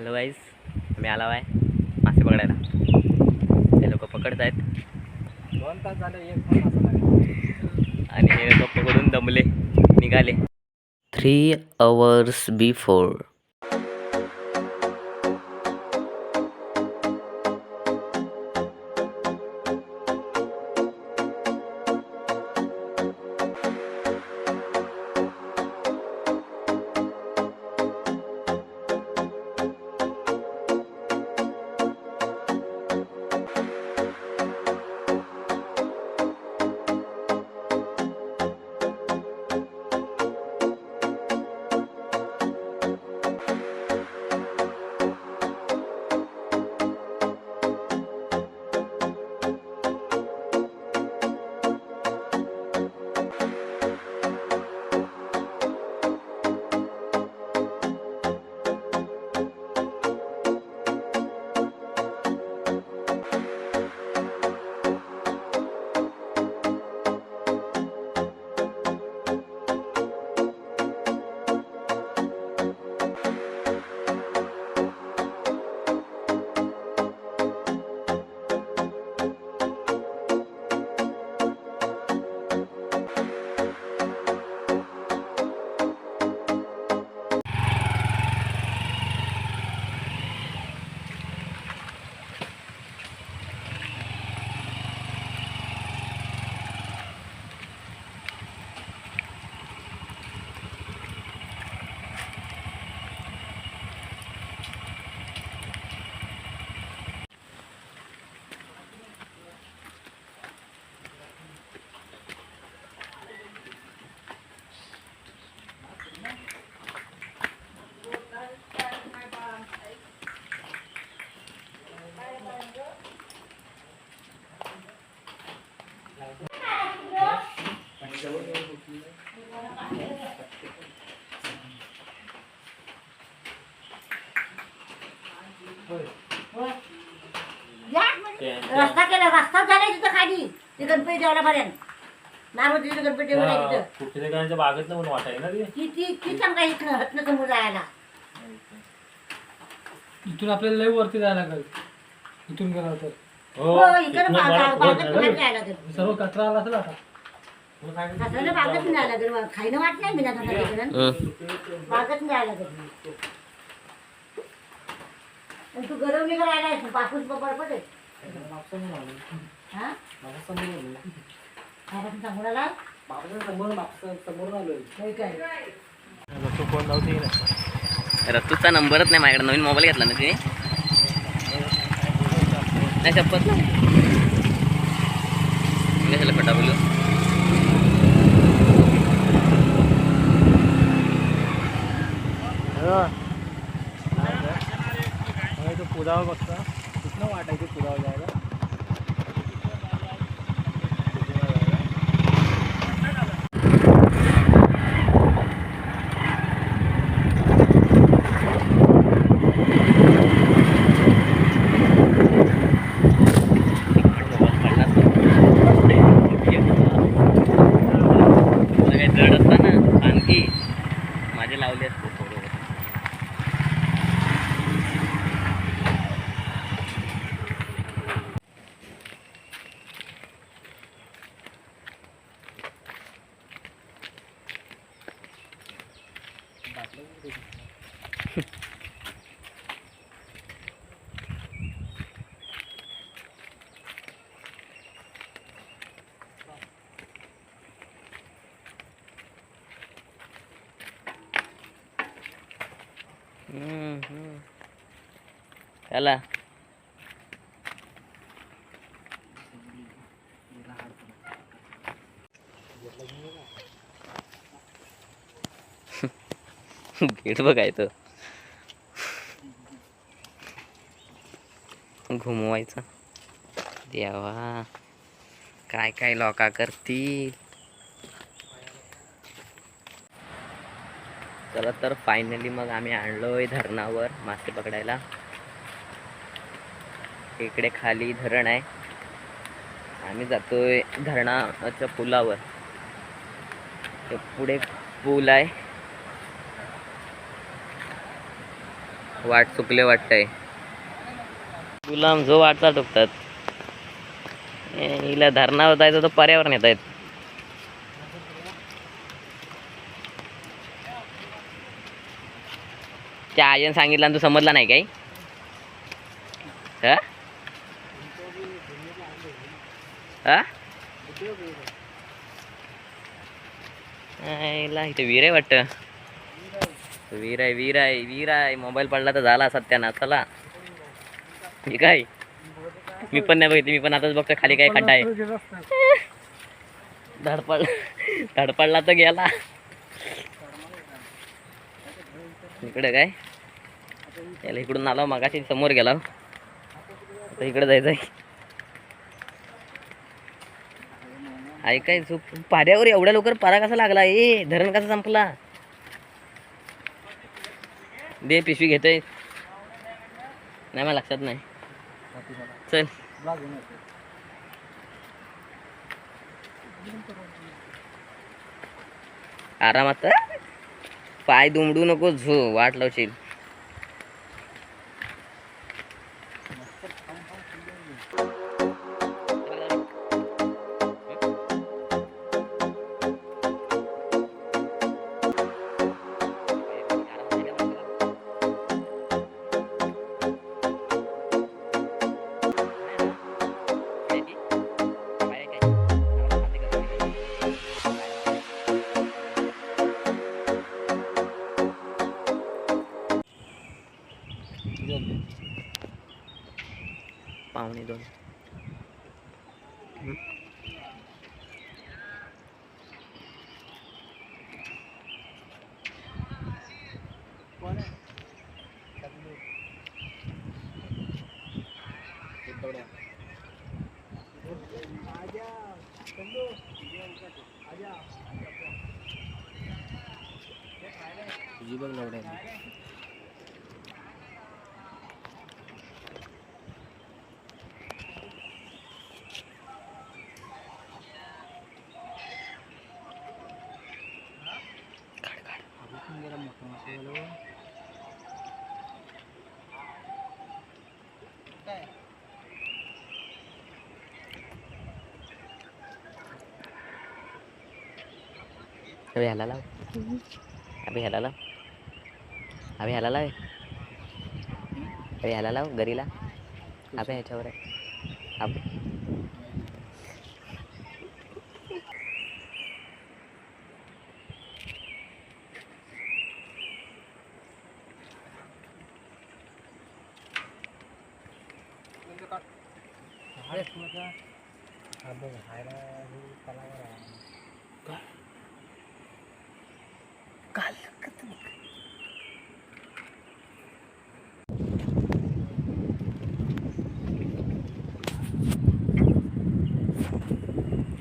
Hello guys मी आला आहे मासे पकडायला. ते लोक पकडत आहेत. दोन तास झाले एक आणि हे लोक पकडून दमले निघाले. थ्री अवर्स बिफोर रस्ता केला रस्ता झाला तिथं खाली. ते गणपती देवळापर्यंत नारवतीचं गणपती देवळ आहे तिथं. म्हणून वाटायला ना ते. किती किती सांगा इथं हतनं समोर जायला. इथून आपल्याला लय वरती जायला लागेल. इथून गेला तर. हो हो इकडं बागा- बागेत पुढे जायला लागेल. सर्व कचरा आला असेल आता. बागेत लागेल. खायनं वाट नाही बागेत लागेल. आणि तू गरम नाही करायला आहेस, पापूस बरोबर पडे हा? बाबाचं सांगून आला समोर आलोय होय काय? तू फोन लावते ना रतूचा नंबरच नाही माझ्याकडे. नवीन मोबाईल घेतला ना तिने. नाही शपथ नाही. कशाला खोटा बोलू तो पुरावा बघता. वाटायचं पुरावा जायला. चला. गेट बघायचं. घुमवायचं. देवा. काय काय लोका करतील? चला तर फायनली मग आम्ही आणलोय धरणावर मासे पकडायला. इकडे खाली धरण आहे. आम्ही जातोय धरणाच्या पुलावर. ते पुढे पूल आहे. वाट चुकले वाटतंय. गुलाम जो वाटचा टुकतात. हिला धरणावर जायचं तर पर्यावरण येत आहेत. त्या आयन सांगितलं आणि तू समजला नाही काही? हा? हा? इथे वीर आहे वाटतं. वीर आहे वीर आहे वीर आहे. मोबाईल पडला तर झाला सत्याना चला. ठीक काय? मी पण नाही बघितली मी पण आताच बघतो खाली काय खड्डा आहे. धडपड धडपडला तर गेला. इकडे काय? याला इकडून आलो मागाशी समोर गेला. आता इकडे जायचं आहे ऐकाय चूक पाऱ्यावर एवढ्या लवकर पारा कसा लागला? ए धरण कसा संपला? दे पिशवी घेतोय. नाही मला लक्षात नाही. चल. आरामात पाय दुमडू नको झो वाट लावशील. doon. Hmm. जी Aja. बनाया Makakasalo. Okay. Sabi hala lang. Sabi hala lang. Sabi hala lang. Eh. Sabi hala garila. Sabi hala, chowre. Sabi.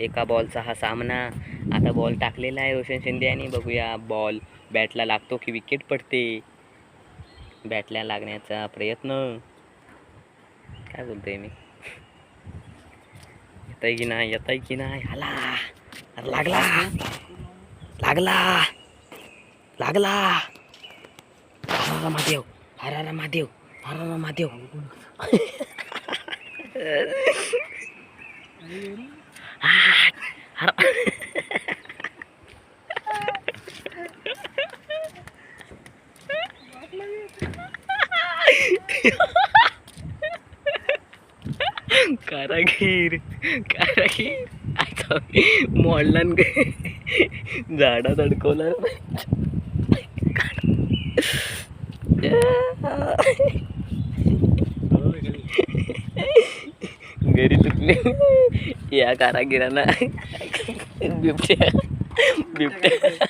एका बॉलचा हा सामना. आता बॉल टाकलेला आहे रोशन शिंदे आणि बघूया बॉल बॅटला लागतो की विकेट पडते. बॅटला लागण्याचा प्रयत्न. काय बोलतोय मी? येतय की नाही येतय की नाही आला अरे लागला लागला लागला हरारा महादेव हरारा महादेव हरारा महादेव हर कारागीर कारागीर. आता मोडलान झाडात अडकवला घरी तुटले. या कारागिरांना. बिबट्या. बिबट्या.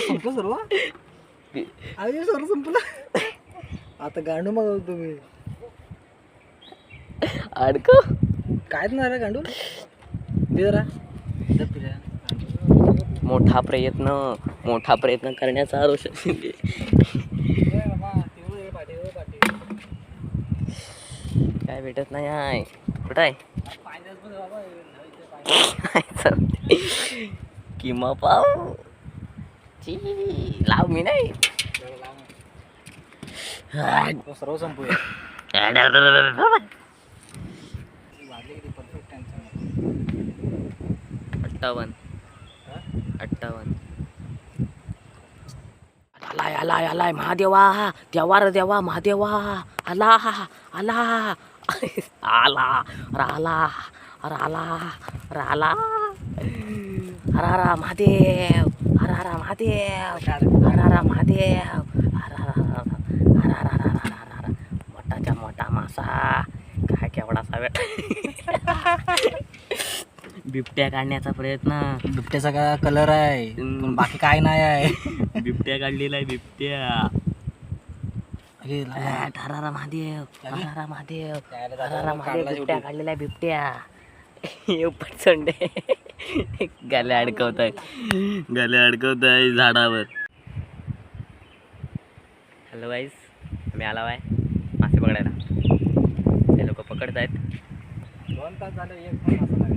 संपलं सर्व? संपलं. आता गांडू मग तुम्ही. अडकव कायच नाही रे गांडू दे जरा दे फिरा. मोठा प्रयत्न मोठा प्रयत्न करण्याचा रोशन शिंदे पाठी. काय भेटत नाही आहे कुठं आहे. किमा पाव ची लाव मी नाही. तो सर्व संपूया अठ्ठावन्न अठ्ठावन्न आलाय आलाय आलाय महादेवा देवा रे देवा महादेवा आला आला आला राला राला राला हरारा महादेव हरारा महादेव हरारा महादेव हरारा हरारा मोठाच्या मोठा मासा काय केवढा सावे बिबट्या काढण्याचा प्रयत्न. बिबट्याचा काय कलर आहे? पण बाकी काय नाही आहे. बिबट्या काढलेला आहे बिबट्या. अरे आ, ठरारा महादेव ठरारा महादेव त्याला ठरारा दादा? महादेव काढला बिबट्या शेवटी. काढलेला आहे बिबट्या. पटसंडे गाल्या अडकवत आहे गाल्या अडकवत आहे झाडावर. हॅलो वाईस मी आला आहे मासे पकडायला. ते लोक पकडत आहेत दोन तास झाले एक पण मासा नाही.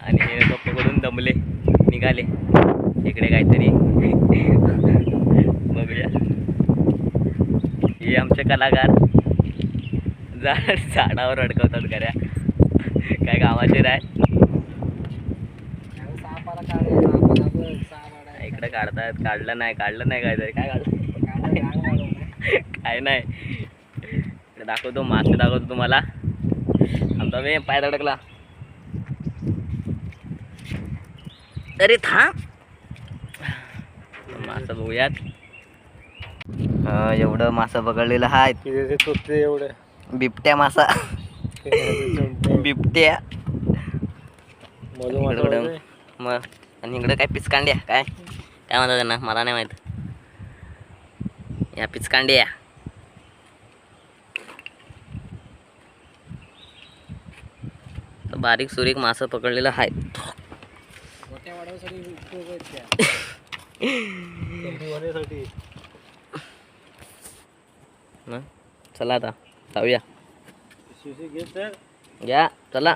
आणि हे लोक करून दमले निघाले. इकडे काहीतरी. बघूया. हे आमचे कलाकार. झाड झाडावर अडकवतात खऱ्या. काय गावाचे राय? इकडे काढतायत काढलं नाही काढलं नाही काहीतरी. काय काढलं? काय नाही. दाखवतो मासे दाखवतो तुम्हाला. आमचा मी पाय अडकला अरे थांब मासं बघूयात. एवढं मासं पकडलेलं चोचते एवढं. बिबट्या मासा. बिबट्या. इकडं मग आणि इकडं काय पिचकांड्या काय? काय म्हणतात त्यांना? मला नाही माहीत. या पिचकांड्या. तर बारीक सुरीक मासं पकडलेलं आहे चला आता. जाऊया. घ्या. चला.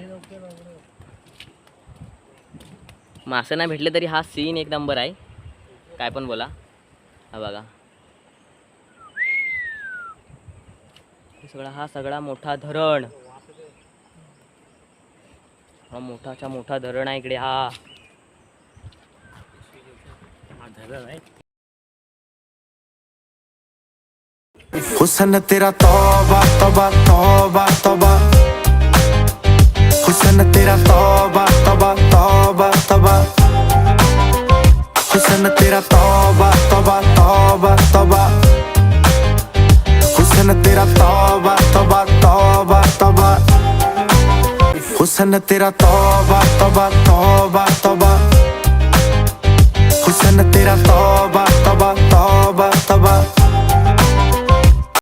मासे नाही भेटले तरी हा सीन एक नंबर आहे. काय पण बोला. हा बघा. सगळा हा सगळा मोठा धरण. हा मोठाच्या मोठा धरण आहे इकडे. हा. हुसन तेरा तौबा तौबा तौबा तौबा हुसन तेरा तौबा तौबा तौबा तौबा हुसन तेरा तौबा तौबा तौबा तौबा हुसन तेरा तौबा तौबा तौबा तौबा हुसन तेरा तौबा तौबा तौबा तौबा